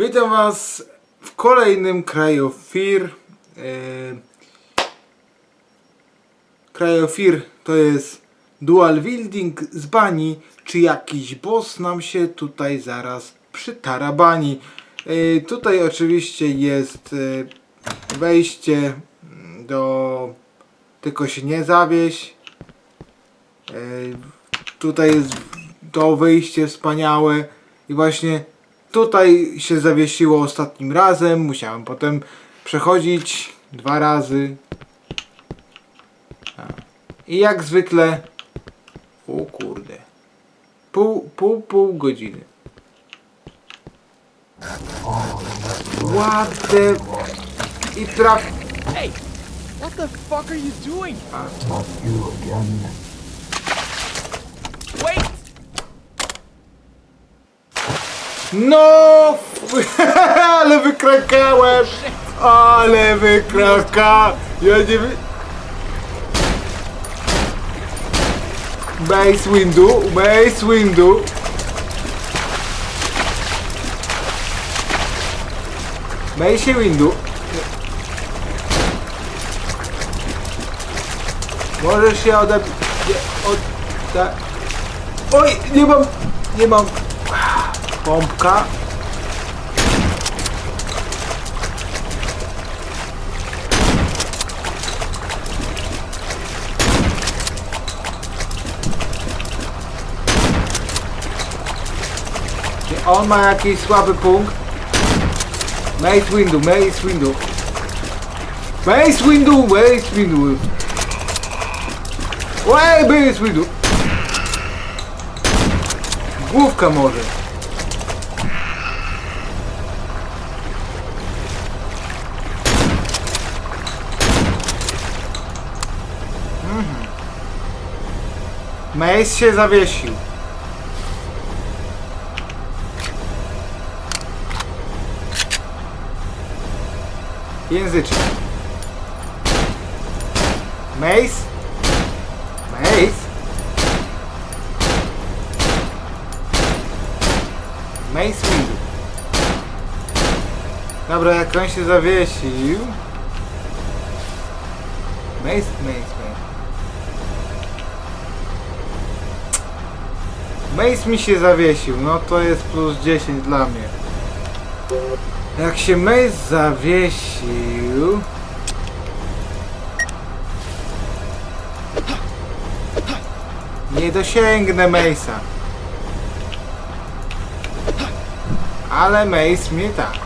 Witam Was w kolejnym Krajofir. Yy, Krajofir to jest dual wielding z bani, czy jakiś boss nam się tutaj zaraz przytarabani. Yy, tutaj oczywiście jest yy, wejście do... tylko się nie zawieś. Yy, tutaj jest to wyjście wspaniałe i właśnie tutaj się zawiesiło ostatnim razem, musiałem potem przechodzić dwa razy. I jak zwykle o kurde pół, pół, pół godziny. What the... I traf... Hey, what the fuck are you doing? Not you again. Wait! No! Ale wykrakałem! Ale wykraka! Ja nie Base windu, base windu. Base windu. Możesz się ode... Nie, odda... Oj, nie mam... Nie mam... Pompka. On ma jakiś słaby punkt? Mace windu, mace windu. Mace windu, mace windu. Oj, mace windu. Główka może. Mhm. Mace się zawiesił. Języczek. Mace? Mace? Mace Windu. Dobra, jak on się zawiesił. Mace, Mace, Mace. Mace mi się zawiesił, no to jest plus 10 dla mnie. Jak się Mace zawiesił... Nie dosięgnę Mace'a. Ale Mace mnie tak.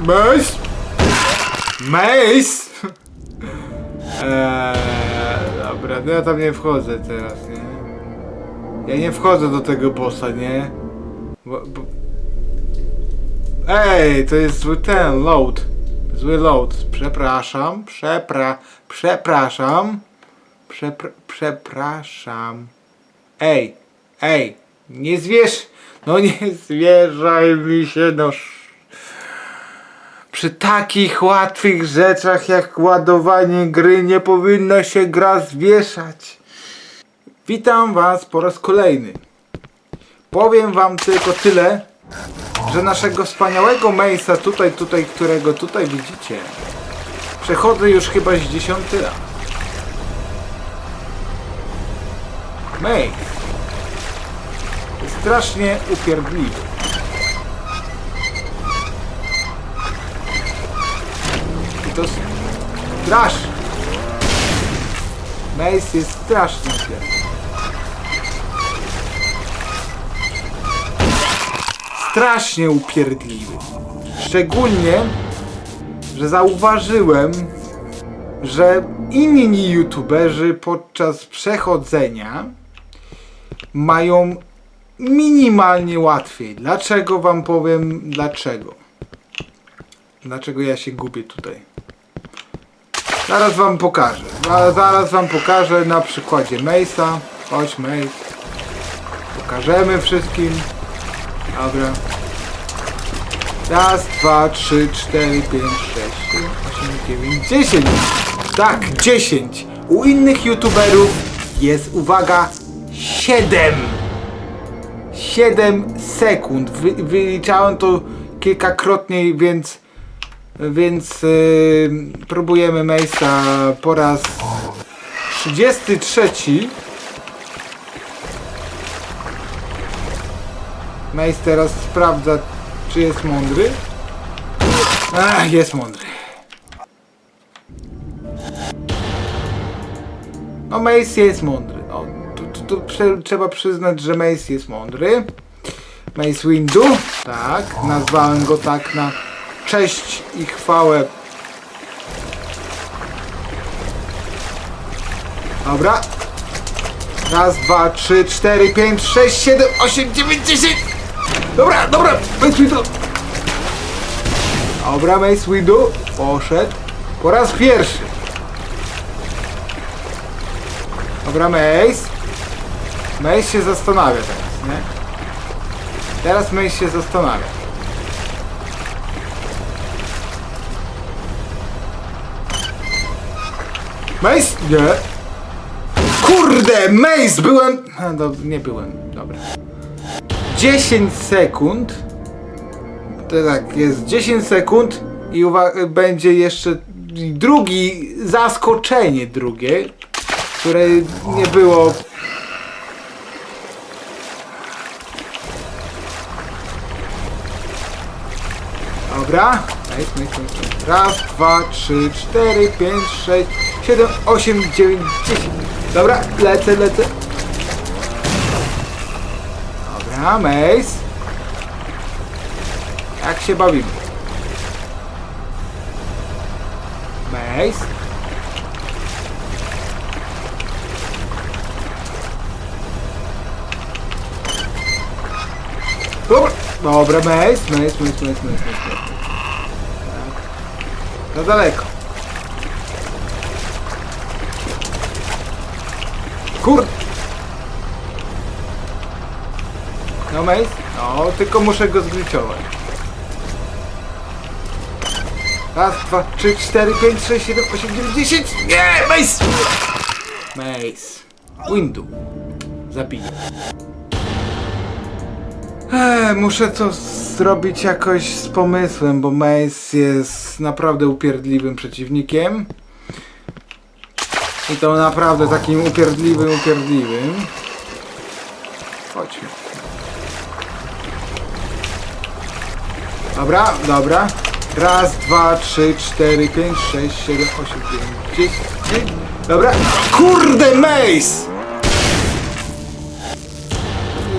Mace? Mace? Eee, dobra, no ja tam nie wchodzę teraz, nie? Ja nie wchodzę do tego bossa, nie? Bo. Ej, to jest zły ten, load. Zły load. Przepraszam, przepra... Przepraszam. Przepra... Przepraszam. Ej, ej, nie zwierz... No nie zwierzaj mi się, no... Przy takich łatwych rzeczach jak ładowanie gry nie powinno się gra zwieszać. Witam was po raz kolejny. Powiem wam tylko tyle, że naszego wspaniałego Mace'a tutaj, tutaj, którego tutaj widzicie, przechodzę już chyba z dziesiąty raz. Mace jest strasznie upierdliwy. I to strasznie. Mace jest strasznie upierdliwy. Strasznie upierdliwy. Szczególnie, że zauważyłem, że inni youtuberzy podczas przechodzenia mają minimalnie łatwiej. Dlaczego wam powiem dlaczego? Dlaczego ja się gubię tutaj? Zaraz wam pokażę. Za- Zaraz wam pokażę na przykładzie Mace'a. Chodź Mace. Pokażemy wszystkim. Dobra. Raz, dwa, trzy, cztery, pięć, sześć, siedem, osiem, dziewięć, dziesięć. Tak, dziesięć. U innych youtuberów jest, uwaga, siedem. 7 sekund. Wy, wyliczałem to kilkakrotnie, więc więc yy, próbujemy Mace'a po raz 33. Mace teraz sprawdza, czy jest mądry. Ach, jest mądry. No Mace jest mądry. No, tu, tu, tu prze, trzeba przyznać, że Mace jest mądry. Mace Windu, tak, nazwałem go tak na cześć i chwałę. Dobra. Raz, dwa, trzy, cztery, pięć, sześć, siedem, osiem, dziewięć, dziesięć. Dobra, dobra, Mace Windu. Dobra, Mace Windu poszedł po raz pierwszy. Dobra, Mace. Mace się zastanawia teraz, nie? Teraz Mace się zastanawia. Mace? Nie. Kurde, Mace! Byłem... A, do, nie byłem, dobra. 10 sekund. To tak, jest 10 sekund i będzie jeszcze drugi, zaskoczenie drugie, które nie było Dobra. Raz, dwa, trzy, cztery, pięć, sześć, siedem, osiem, dziewięć, dziesięć. Dobra, lecę, lecę. Dobra, Mace. Jak się bawimy? Mace. Dobra, dobra, Mace, Mace, Mace, Mace, Mace, Mace, Mace. Tak. Za daleko. Kur... No Mace? No, tylko muszę go zgliczować. Raz, dwa, trzy, cztery, pięć, sześć, siedem, osiem, dziewięć, dziesięć! Nie! Mace! Mace. Windu. Zabiję. Ech, muszę to zrobić jakoś z pomysłem, bo Mace jest naprawdę upierdliwym przeciwnikiem. I to naprawdę takim upierdliwym, upierdliwym. Chodźmy. Dobra, dobra. Raz, dwa, trzy, cztery, pięć, sześć, siedem, osiem, dziewięć, dziesięć. Dobra. Kurde, Mace!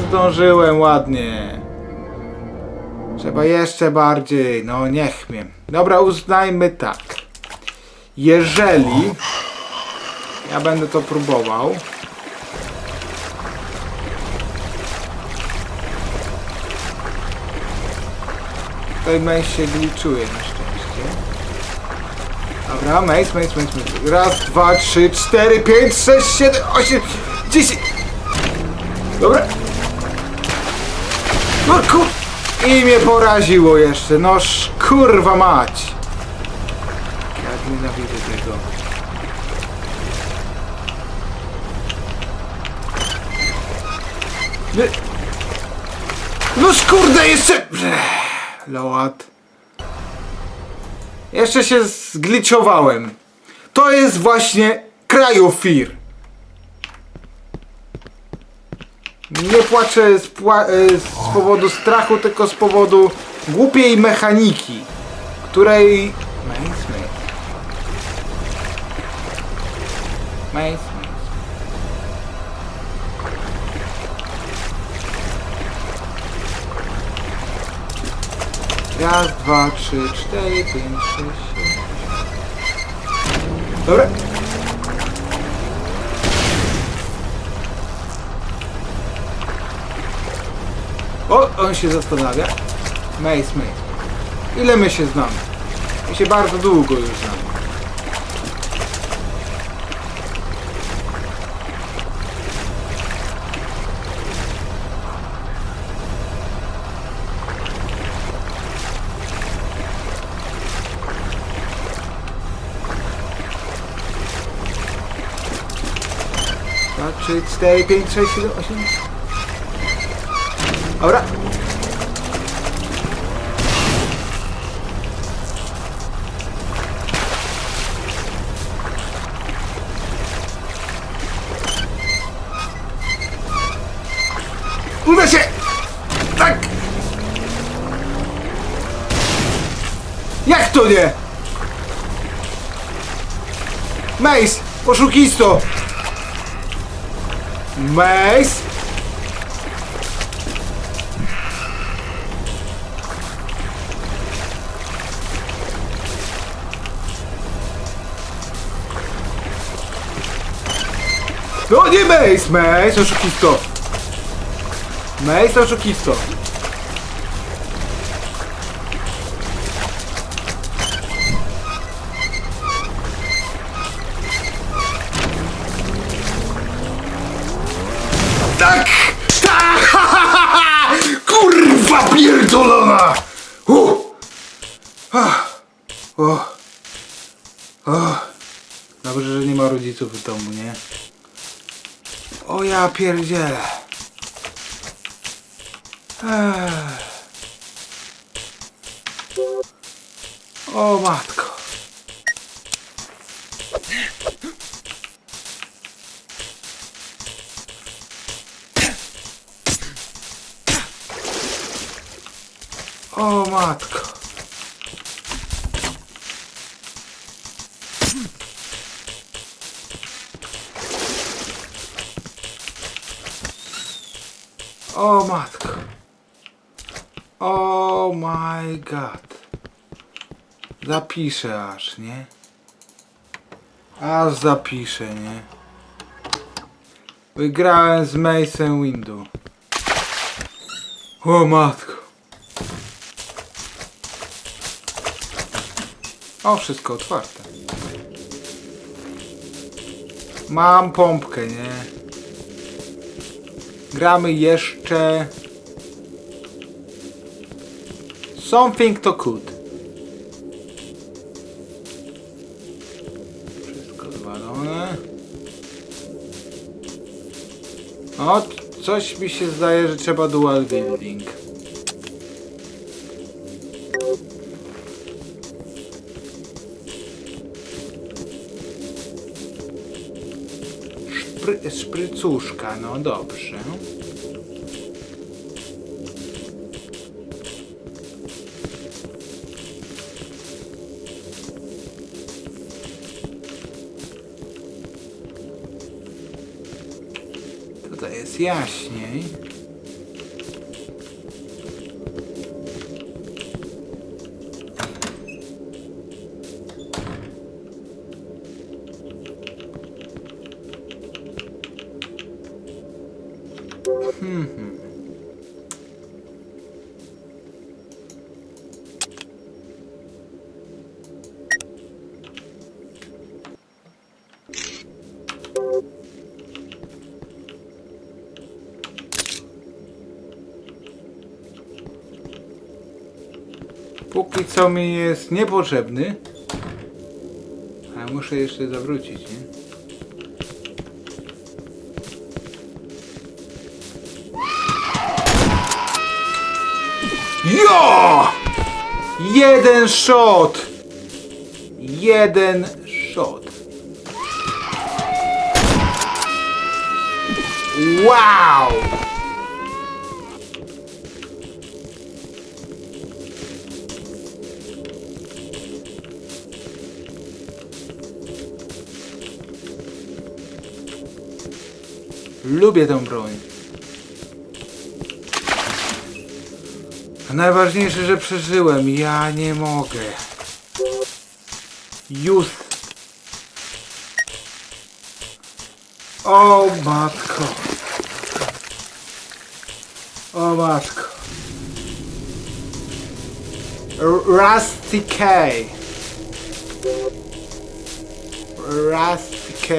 Zdążyłem ładnie. Trzeba jeszcze bardziej. No niech mnie. Dobra, uznajmy tak. Jeżeli ja będę to próbował. Tutaj Mace się gliczuje na szczęście. Dobra, Mace, Mace, Mace, Mace. Raz, dwa, trzy, cztery, pięć, sześć, siedem, osiem, dziesięć. Dobra. No kur... I mnie poraziło jeszcze, no sz- kurwa mać. Jak nienawidzę tego. No kurde, jeszcze... Load. Jeszcze się zgliczowałem. To jest właśnie Cryofear. Nie płaczę z, pła e, z powodu strachu, tylko z powodu głupiej mechaniki, której... Mace, mace. Mace, Raz, dwa, trzy, cztery, pięć, sześć, siedem. Dobra. O, on się zastanawia. Mace, Mace. Ile my się znamy? My się bardzo długo już znamy. Dwa, trzy, cztery, pięć, sześć, siedem, osiem. Dobra. Uda się! Tak! Jak to nie? Mace! Oszukisto! Mace! No nie Mace! Mace oszukisto! Mace oszukisto! Rodziców w domu, nie? O ja pierdzielę! O matko! O matko. O matko. Oh my god. Zapiszę aż, nie? Aż zapiszę, nie? Wygrałem z Mason Windu. O matko. O, wszystko otwarte. Mam pompkę, nie? Gramy jeszcze... Something to could. Wszystko zwalone. O, coś mi się zdaje, że trzeba dual wielding. Szprycuszka, no dobrze. Tutaj jest jaśniej. Póki co mi jest niepotrzebny. Ale muszę jeszcze zawrócić, nie? Jo! Jeden shot! Jeden shot. Wow! Lubię tę broń. Najważniejsze, że przeżyłem. Ja nie mogę. Youth. O matko. O matko. Rusty K. Rusty K.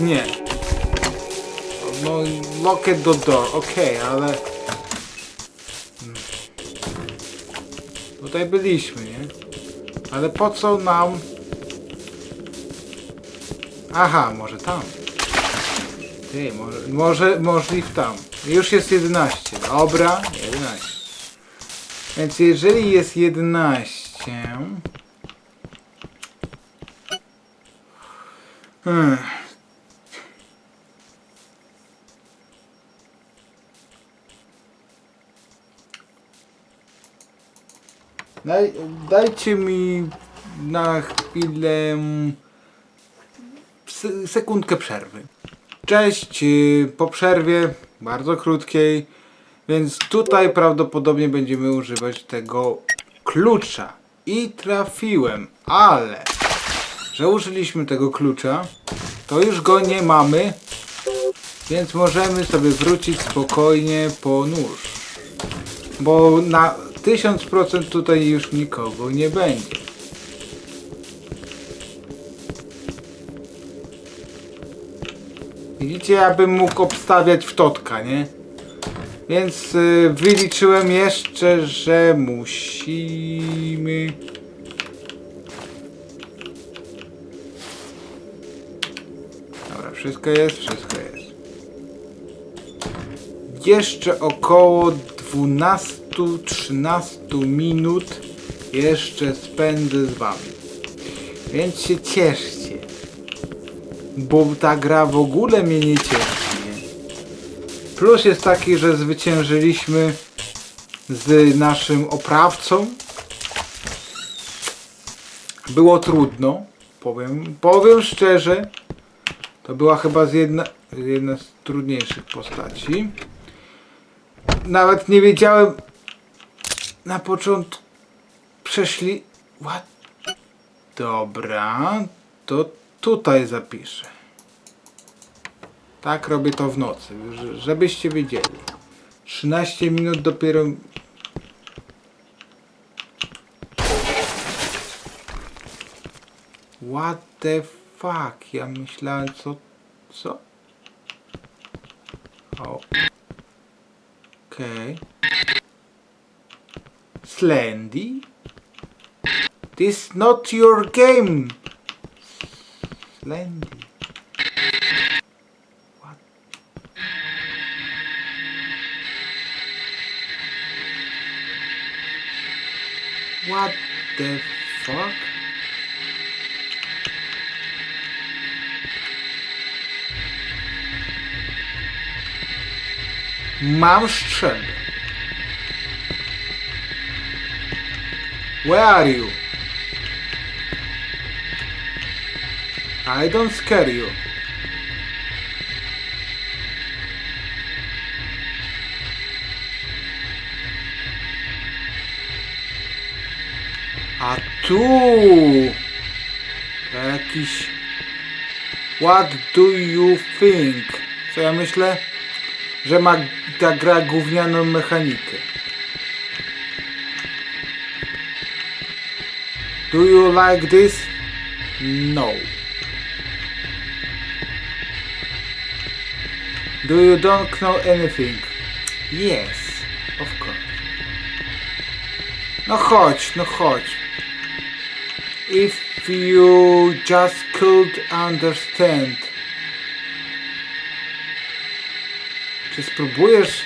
nie? No, locket do door, okej, ale... Hmm. Tutaj byliśmy, nie? Ale po co nam... Aha, może tam. Ty, może, może, możliw tam. Już jest 11. Dobra, 11. Więc jeżeli jest 11... Hmm. Daj, dajcie mi na chwilę se- sekundkę przerwy. Cześć, y, po przerwie, bardzo krótkiej, więc tutaj prawdopodobnie będziemy używać tego klucza. I trafiłem, ale że użyliśmy tego klucza, to już go nie mamy, więc możemy sobie wrócić spokojnie po nóż. Bo na 1000% tutaj już nikogo nie będzie. Widzicie, ja bym mógł obstawiać w totka, nie? Więc y, wyliczyłem jeszcze, że musimy... Dobra, wszystko jest, wszystko jest. Jeszcze około 12-13 minut jeszcze spędzę z wami. Więc się cieszcie. Bo ta gra w ogóle mnie nie cieszy. Plus jest taki, że zwyciężyliśmy z naszym oprawcą. Było trudno. Powiem, powiem szczerze. To była chyba z jedna, jedna z trudniejszych postaci. Nawet nie wiedziałem na początku przeszli. What? Dobra, to tutaj zapiszę. Tak robię to w nocy, żebyście wiedzieli. 13 minut dopiero. What the fuck? Ja myślałem co. Co? Okej. Slendy? This not your game. Slendy. What? What the fuck? Strzelbę. Where are you? I don't scare you. A tu jakiś What do you think? Co ja myślę? Że ma ta gra gównianą mechanikę. Do you like this? No. Do you don't know anything? Yes, of course. No chodź, no chodź. If you just could understand. Czy spróbujesz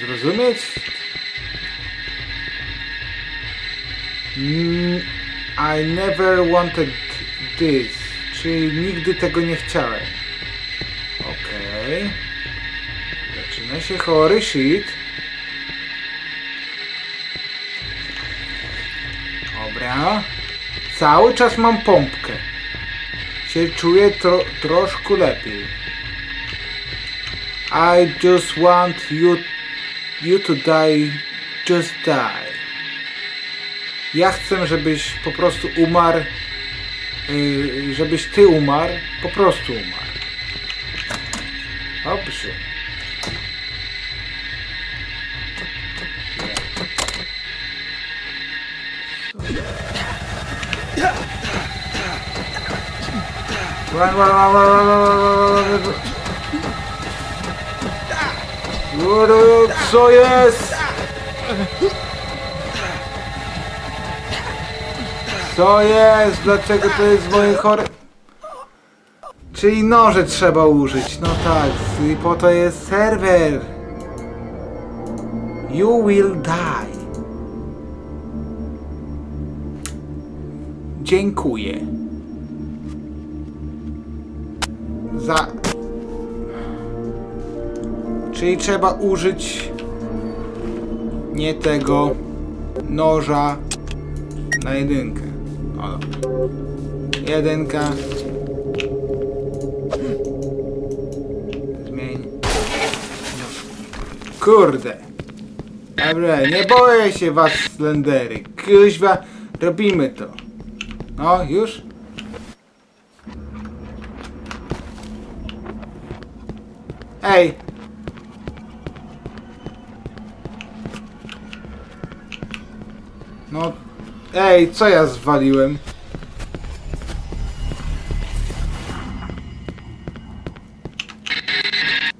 zrozumieć? Mm, I never wanted this. Czyli nigdy tego nie chciałem. Okej. Zaczyna się chory shit. Dobra. Cały czas mam pompkę. Się czuję tro troszkę lepiej. I just want you, you to die. Just die. Ja chcę, żebyś po prostu umarł. Yy, żebyś ty umarł. Po prostu umarł. Dobrze. Co jest? Co jest? Dlaczego to jest moje chore... Czyli noże trzeba użyć. No tak, i po to jest serwer. You will die. Dziękuję. Za... Czyli trzeba użyć nie tego noża na jedynkę. O, dobrze. Jedynka. Zmień. No. Kurde. Dobra, nie boję się was, Slendery. Kuźwa, robimy to. No, już? Ej, co ja zwaliłem?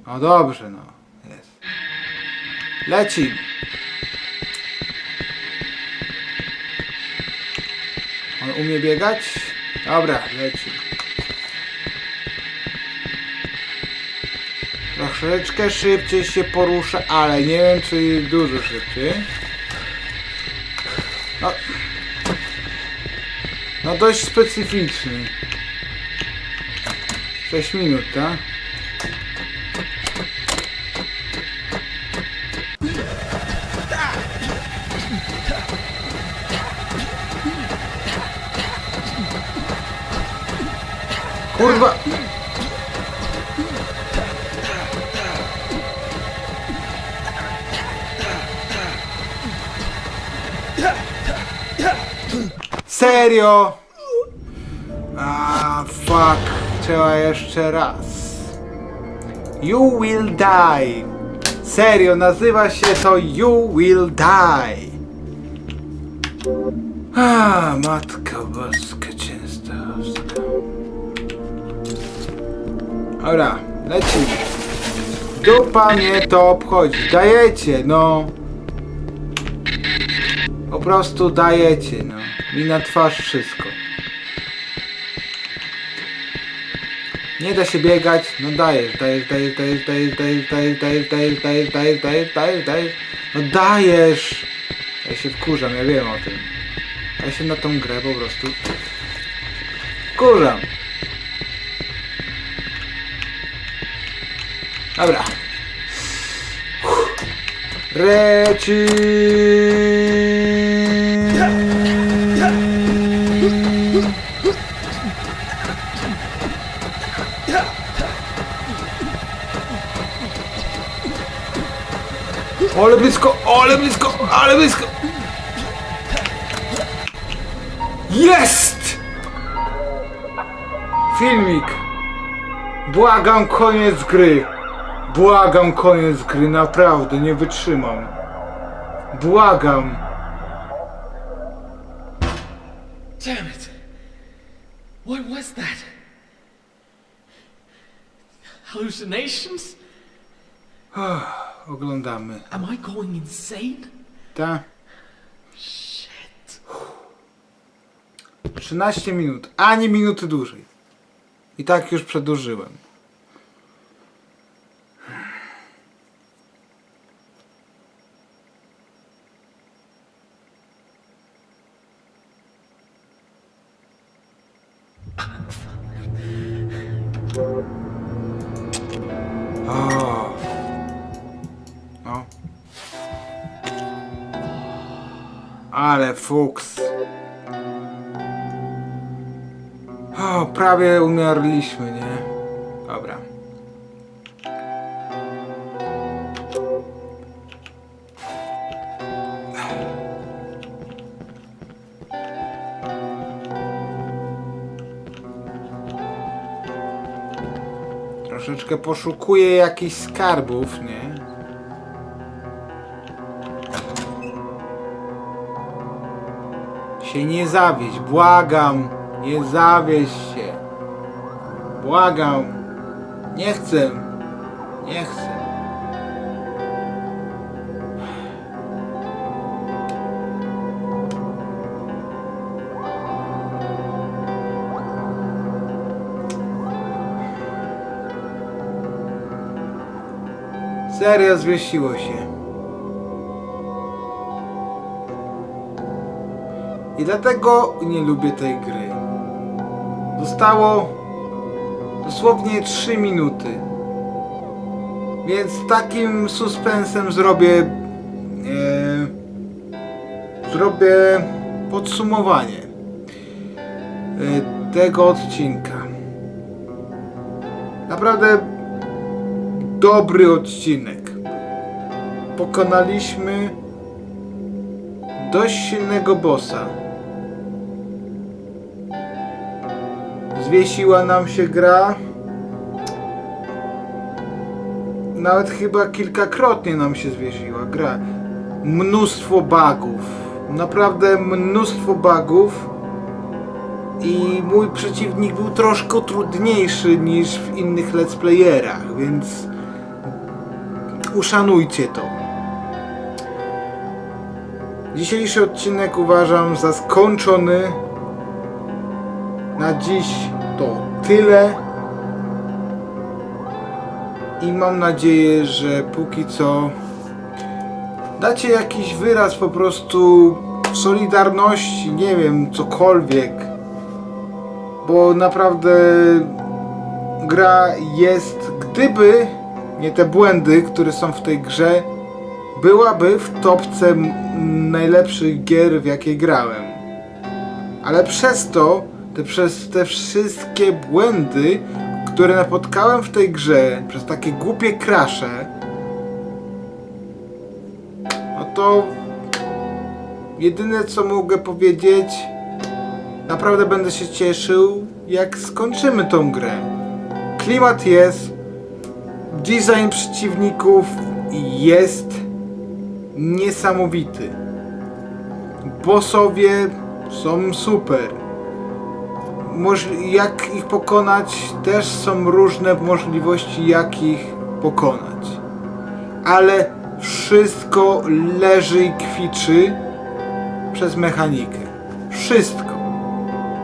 No dobrze, no. Jest. Leci. On umie biegać? Dobra, leci. Troszeczkę szybciej się porusza, ale nie wiem czy dużo szybciej. No dość specyficzny. 6 minut, tak? Kurwa! Serio? A fuck. Trzeba jeszcze raz. You will die. Serio, nazywa się to You will die. A, matka boska częstowska. Dobra, lecimy. Dupa mnie to obchodzi. Dajecie, no. Po prostu dajecie, no. Mi na twarz wszystko. Nie da się biegać, no dajesz, dajesz, dajesz, dajesz, dajesz, dajesz, dajesz, dajesz, dajesz, dajesz, dajesz, dajesz, dajesz, dajesz, no dajesz! Ja się wkurzam, ja wiem o tym. Ja się na tą grę po prostu wkurzam. Dobra. Reci. Ale blisko, ale blisko, ale blisko. Jest! Filmik. Błagam, koniec gry. Błagam, koniec gry, naprawdę, nie wytrzymam. Błagam. Damn it. What was that? Hallucinations? Oglądamy. Am I going insane? Ta? Shit. 13 minut, ani minuty dłużej. I tak już przedłużyłem. Ale fuks. O, prawie umarliśmy, nie? Dobra. Troszeczkę poszukuję jakichś skarbów, nie? Się nie zawieść, błagam, nie zawieść się. Błagam. Nie chcę. Nie chcę. Serio zwiesiło się. I dlatego nie lubię tej gry. Zostało dosłownie 3 minuty. Więc takim suspensem zrobię e, zrobię podsumowanie e, tego odcinka. Naprawdę dobry odcinek. Pokonaliśmy dość silnego bossa. Zwiesiła nam się gra. Nawet chyba kilkakrotnie nam się zwiesiła gra. Mnóstwo bugów. Naprawdę mnóstwo bugów. I mój przeciwnik był troszkę trudniejszy niż w innych let's playerach, więc uszanujcie to. Dzisiejszy odcinek uważam za skończony. Na dziś to tyle. I mam nadzieję, że póki co dacie jakiś wyraz po prostu solidarności, nie wiem, cokolwiek. Bo naprawdę gra jest, gdyby nie te błędy, które są w tej grze, byłaby w topce najlepszych gier, w jakie grałem. Ale przez to, przez te wszystkie błędy, które napotkałem w tej grze, przez takie głupie krasze, no to jedyne co mogę powiedzieć, naprawdę będę się cieszył, jak skończymy tą grę. Klimat jest, design przeciwników jest niesamowity. Bossowie są super. Jak ich pokonać, też są różne możliwości, jak ich pokonać. Ale wszystko leży i kwiczy przez mechanikę. Wszystko.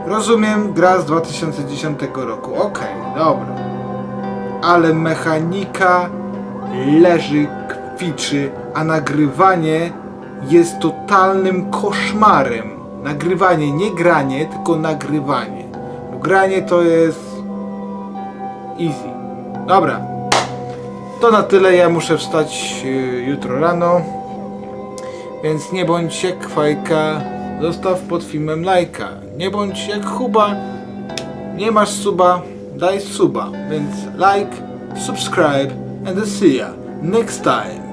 Rozumiem, gra z 2010 roku. Okej, dobra. Ale mechanika leży, kwiczy, a nagrywanie jest totalnym koszmarem. Nagrywanie, nie granie, tylko nagrywanie. Granie to jest easy. Dobra. To na tyle. Ja muszę wstać y, jutro rano. Więc nie bądź jak fajka. Zostaw pod filmem lajka. Nie bądź jak chuba. Nie masz suba. Daj suba. Więc like, subscribe and see ya next time.